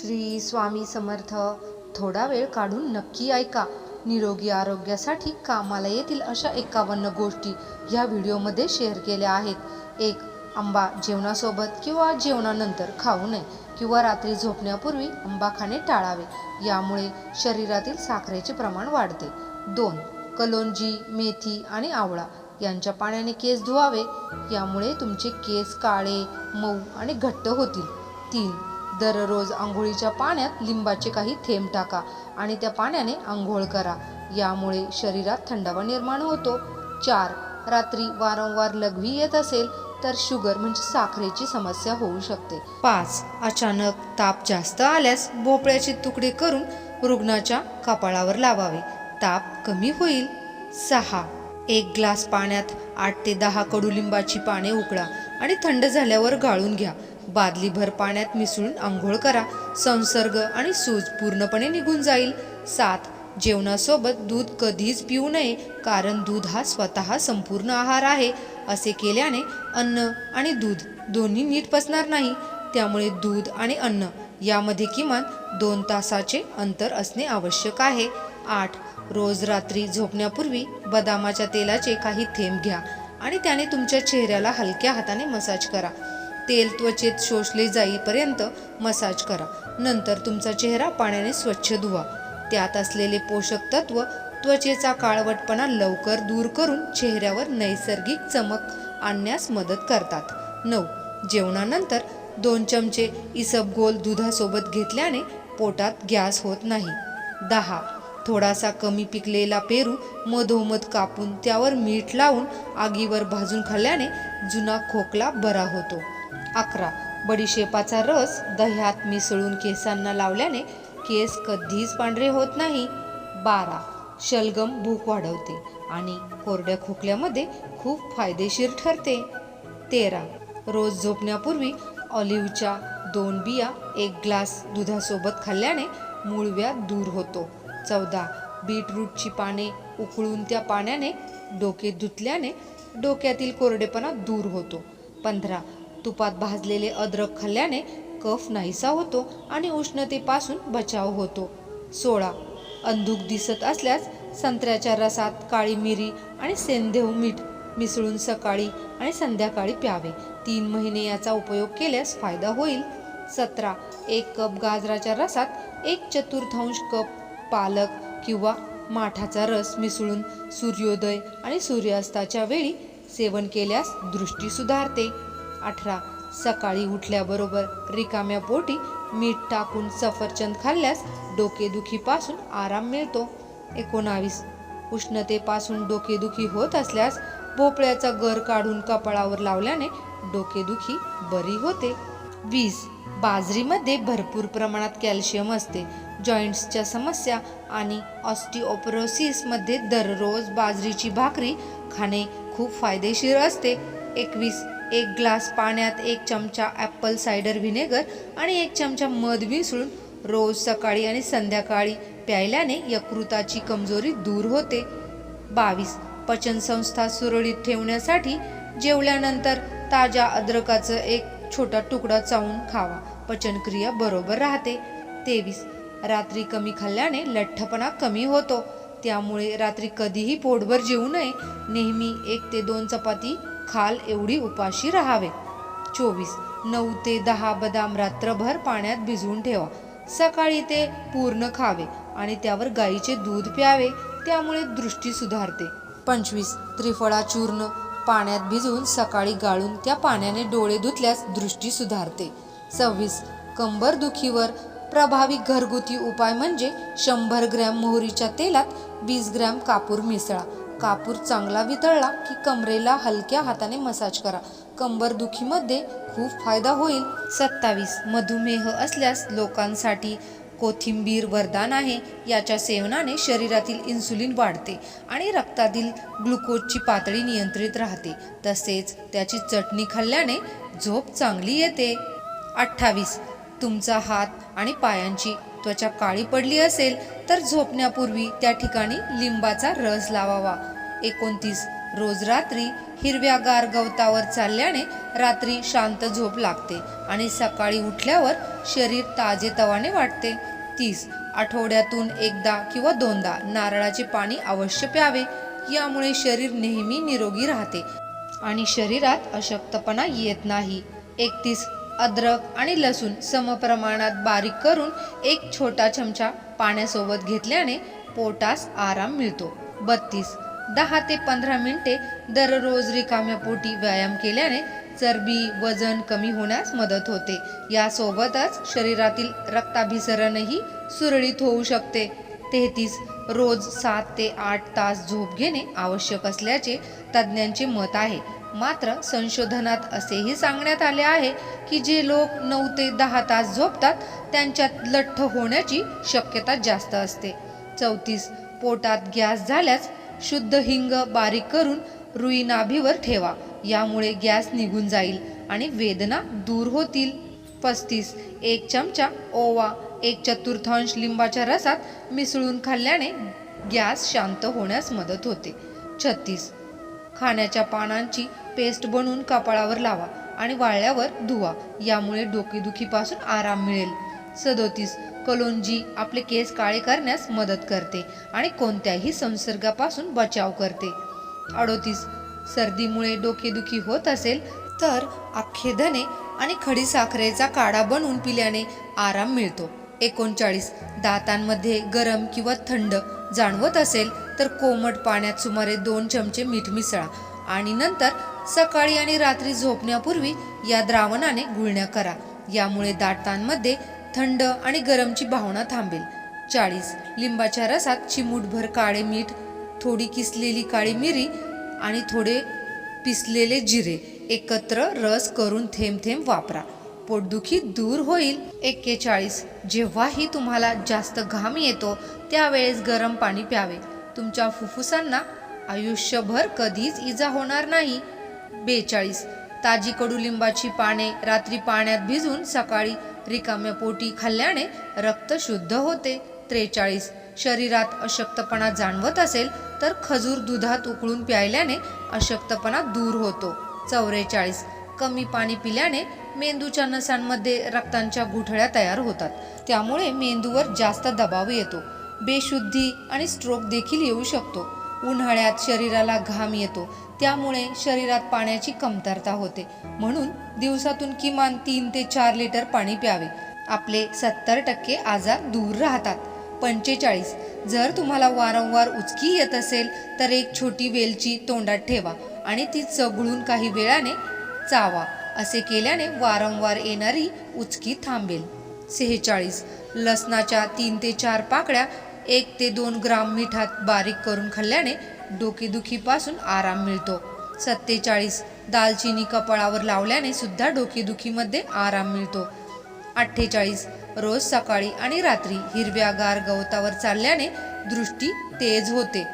श्री स्वामी समर्थ थोडा वेळ काढून नक्की ऐका. निरोगी आरोग्यासाठी कामाला येतील अशा एकावन्न गोष्टी ह्या व्हिडिओमध्ये शेअर केल्या आहेत. एक आंबा जेवणासोबत किंवा जेवणानंतर खाऊ नये किंवा रात्री झोपण्यापूर्वी आंबा खाणे टाळावे. यामुळे शरीरातील साखरेचे प्रमाण वाढते. दोन कलोंजी मेथी आणि आवळा यांच्या पाण्याने केस धुवावे. यामुळे तुमचे केस काळे मऊ आणि घट्ट होतील. तीन दररोज आंघोळीच्या पाण्यात लिंबाचे काही थेंब टाका आणि त्या पाण्याने आंघोळ करा. यामुळे शरीरात थंडावा निर्माण होतो. चार रात्री वारंवार लघवी येत असेल तर शुगर म्हणजे साखरेची समस्या होऊ शकते. पाच अचानक ताप जास्त आल्यास भोपळ्याचे तुकडे करून रुग्णाच्या कपाळावर लावावे. ताप कमी होईल. सहा एक ग्लास पाण्यात आठ ते दहा कडुलिंबाची पाने उकळा आणि थंड झाल्यावर गाळून घ्या. बादलीभर पाण्यात मिसळून आंघोळ करा. संसर्ग आणि सूज पूर्णपणे निघून जाईल. सात जेवणासोबत दूध कधीच पिऊ नये कारण दूध हा स्वतः संपूर्ण आहार आहे. असे केल्याने अन्न आणि दूध दोन्ही नीट पचणार नाही. त्यामुळे दूध आणि अन्न यामध्ये किमान दोन तासाचे अंतर असणे आवश्यक आहे. आठ रोज रात्री झोपण्यापूर्वी बदामाच्या तेलाचे काही थेंब घ्या आणि त्याने तुमच्या चेहऱ्याला हलक्या हाताने मसाज करा. तेल त्वचेत शोषले जाईपर्यंत मसाज करा. नंतर तुमचा चेहरा पाण्याने स्वच्छ धुवा. त्यात असलेले पोषक तत्व त्वचेचा काळवटपणा लवकर दूर करून चेहऱ्यावर नैसर्गिक चमक आणण्यास मदत करतात. नऊ. जेवणानंतर दोन चमचे इसबगोल दुधासोबत घेतल्याने पोटात गॅस होत नाही. दहा. थोडासा कमी पिकलेला पेरू मधोमध कापून त्यावर मीठ लावून आगीवर भाजून खाल्ल्याने जुना खोकला बरा होतो. अकरा. बडीशेपाचा रस दह्यात मिसळून केसांना लावल्याने केस कधीच पांढरे होत नाही. बारा. शलगम भूक वाढवते आणि कोरड्या खोकल्यामध्ये खूप फायदेशीर ठरते. तेरा. रोज झोपण्यापूर्वी ऑलिव्हच्या दोन बिया एक ग्लास दुधासोबत खाल्ल्याने मूळव्या दूर होतो. चौदा. बीटरूटची पाने उकळून त्या पाण्याने डोके धुतल्याने डोक्यातील कोरडेपणा दूर होतो. पंधरा. तुपात भाजलेले अद्रक खाल्ल्याने कफ नाहीसा होतो आणि उष्णतेपासून बचाव होतो. सोळा. अंधूक दिसत असल्यास संत्र्याच्या रसात काळी मिरी आणि सेंधेव मीठ मिसळून सकाळी आणि संध्याकाळी प्यावे. तीन महिने याचा उपयोग केल्यास फायदा होईल. सतरा. एक कप गाजराच्या रसात एक चतुर्थांश कप पालक किंवा माठाचा रस मिसळून सूर्योदय आणि सूर्यास्ताच्या वेळी सेवन केल्यास दृष्टी सुधारते. अठरा. सकाळी उठल्याबरोबर रिकाम्या पोटी मीठ टाकून सफरचंद खाल्ल्यास डोकेदुखीपासून आराम मिळतो. एकोणावीस. उष्णतेपासून डोकेदुखी होत असल्यास भोपळ्याचा गर काढून कपाळावर लावल्याने डोकेदुखी बरी होते. वीस. बाजरीमध्ये भरपूर प्रमाणात कॅल्शियम असते. जॉईंट्सच्या समस्या आणि ऑस्टिओपरोसिसमध्ये दररोज बाजरीची भाकरी खाणे खूप फायदेशीर असते. एकवीस. एक ग्लास पाण्यात एक चमचा ॲपल सायडर व्हिनेगर आणि एक चमचा मध मिसळून रोज सकाळी आणि संध्याकाळी प्यायल्याने यकृताची कमजोरी दूर होते. बावीस. पचनसंस्था सुरळीत ठेवण्यासाठी जेवल्यानंतर ताज्या अद्रकाचं एक छोटा तुकडा चावून खावा. पचनक्रिया बरोबर राहते. तेवीस. रात्री कमी खाल्ल्याने लठ्ठपणा कमी होतो. त्यामुळे रात्री कधीही पोटभर जेवू नये. नेहमी एक ते दोन चपाती खाल एवढी उपाशी राहावे. चोवीस नऊ ते दहा बदाम रात्रभर पाण्यात भिजवून ठेवा. सकाळी ते पूर्ण खावे आणि त्यावर गाईचे दूध प्यावे त्यामुळे दृष्टी सुधारते. पंचवीस त्रिफळा चूर्ण पाण्यात भिजवून सकाळी गाळून त्या पाण्याने डोळे धुतल्यास दृष्टी सुधारते. सव्वीस कंबरदुखीवर प्रभावी घरगुती उपाय म्हणजे शंभर ग्रॅम मोहरीच्या तेलात वीस ग्रॅम कापूर मिसळा. कापूर चांगला वितळला की कमरेला हलक्या हाताने मसाज करा. कंबरदुखीमध्ये खूप फायदा होईल. सत्तावीस. मधुमेह असल्यास लोकांसाठी कोथिंबीर वरदान आहे. याच्या सेवनाने शरीरातील इन्सुलिन वाढते आणि रक्तातील ग्लुकोजची पातळी नियंत्रित राहते. तसेच त्याची चटणी खाल्ल्याने झोप चांगली येते. अठ्ठावीस. तुमचा हात आणि पायांची त्वचा काळी पडली असेल तर झोपण्यापूर्वी त्या ठिकाणी लिंबाचा रस लावावा. एकोणतीस. रोज रात्री हिरव्यागार गवतावर चालल्याने रात्री शांत झोप लागते आणि सकाळी उठल्यावर शरीर ताजेतवाने वाटते तीस. आठवड्यातून एकदा किंवा दोनदा नारळाचे पाणी अवश्य प्यावे यामुळे शरीर नेहमी निरोगी राहते आणि शरीरात अशक्तपणा येत नाही. एकतीस. अद्रक आणि लसूण समप्रमाणात बारीक करून एक छोटा चमचा पाण्यासोबत घेतल्याने पोटास आराम मिळतो. बत्तीस दहा ते पंधरा मिनिटे दररोज रिकाम्या पोटी व्यायाम केल्याने चरबी वजन कमी होण्यास मदत होते. यासोबतच शरीरातील रक्ताभिसरणही सुरळीत होऊ शकते. तेहतीस रोज सात ते आठ तास झोप घेणे आवश्यक असल्याचे तज्ज्ञांचे मत आहे. मात्र संशोधनात असेही सांगण्यात आले आहे की जे लोक नऊ ते दहा तास झोपतात त्यांच्यात लठ्ठ होण्याची शक्यता जास्त असते. चौतीस पोटात गॅस झाल्यास शुद्ध हिंग बारीक करून रुई नाभीवर ठेवा. यामुळे गॅस निघून जाईल आणि वेदना दूर होतील. पस्तीस एक चमचा ओवा एक चतुर्थांश लिंबाच्या रसात मिसळून खाल्ल्याने गॅस शांत होण्यास मदत होते. छत्तीस खाण्याच्या पानांची पेस्ट बनवून कपाळावर लावा आणि वाळल्यावर धुवा. यामुळे डोकेदुखीपासून आराम मिळेल. सदोतीस कलोंजी आपले केस काळे करण्यास मदत करते आणि कोणत्याही संसर्गापासून बचाव करते. अडोतीस सर्दीमुळे डोकेदुखी होत असेल तर अख्खे धने आणि खडीसाखरेचा काढा बनवून पिल्याने आराम मिळतो. एकोणचाळीस दातांमध्ये गरम किंवा थंड जाणवत असेल तर कोमट पाण्यात सुमारे दोन चमचे मीठ मिसळा आणि नंतर सकाळी आणि रात्री झोपण्यापूर्वी या द्रावणाने गुळण्या करा. यामुळे दाटांमध्ये थंड आणि गरमची भावना थांबेल. चाळीस. लिंबाच्या रसात चिमूटभर काळे मीठ थोडी किसलेली काळी मिरी आणि थोडे पिसलेले जिरे. एकत्र रस करून थेंब थेंब वापरा. पोटदुखी दूर होईल. एक्केचाळीस. जेव्हाही तुम्हाला जास्त घाम येतो त्यावेळेस गरम पाणी प्यावे. तुमच्या फुफ्फुसांना आयुष्यभर कधीच इजा होणार नाही. बेचाळीस. ताजी कडुलिंबाची पाने रात्री पाण्यात भिजून सकाळी रिकाम्या पोटी खाल्ल्याने रक्त शुद्ध होते. त्रेचाळीस. शरीरात अशक्तपणा जाणवत असेल तर खजूर दुधात उकळून प्यायल्याने अशक्तपणा दूर होतो. चौवेचाळीस कमी पाणी पिल्याने मेंदूच्या नसांमध्ये रक्तांच्या गुठळ्या तयार होतात. त्यामुळे मेंदूवर जास्त दबाव येतो. बेशुद्धी आणि स्ट्रोक देखील येऊ शकतो. उन्हाळ्यात शरीराला घाम येतो. त्यामुळे शरीरात पाण्याची कमतरता होते. म्हणून दिवसातून किमान तीन ते चार लिटर पाणी प्यावे. आपले सत्तर टक्के आजार दूर राहतात. पंचेचाळीस. जर तुम्हाला वारंवार उचकी येत असेल तर एक छोटी वेलची तोंडात ठेवा आणि ती चघळून काही वेळाने चावा. असे केल्याने वारंवार येणारी उचकी थांबेल. सेहेचाळीस. लसणाच्या तीन ते चार पाकळ्या एक ते दोन ग्राम मिठात बारीक करून खाल्ल्याने डोकेदुखीपासून आराम मिळतो. सत्तेचाळीस दालचिनी कपाळावर लावल्याने सुद्धा डोकेदुखीमध्ये आराम मिळतो. अठ्ठेचाळीस रोज सकाळी आणि रात्री हिरव्यागार गवतावर चालल्याने दृष्टी तेज होते.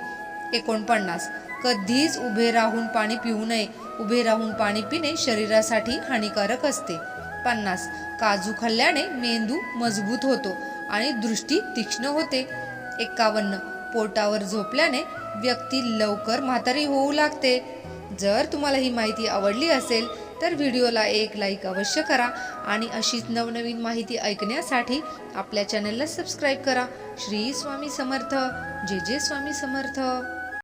एकोणपन्नास कधीच उभे राहून पाणी पिऊ नये. उभे राहून पाणी पिणे शरीरासाठी हानिकारक असते. पन्नास काजू खाल्ल्याने मेंदू मजबूत होतो आणि दृष्टी तीक्ष्ण होते. एकावन्न. पोटावर झोपल्याने व्यक्ती लवकर म्हातारी होऊ लागते. जर तुम्हाला ही माहिती आवडली असेल तर व्हिडिओला एक लाईक अवश्य करा आणि अशीच नवनवीन माहिती ऐकण्यासाठी आपल्या चॅनलला सबस्क्राईब करा. श्री स्वामी समर्थ. जे जे स्वामी समर्थ.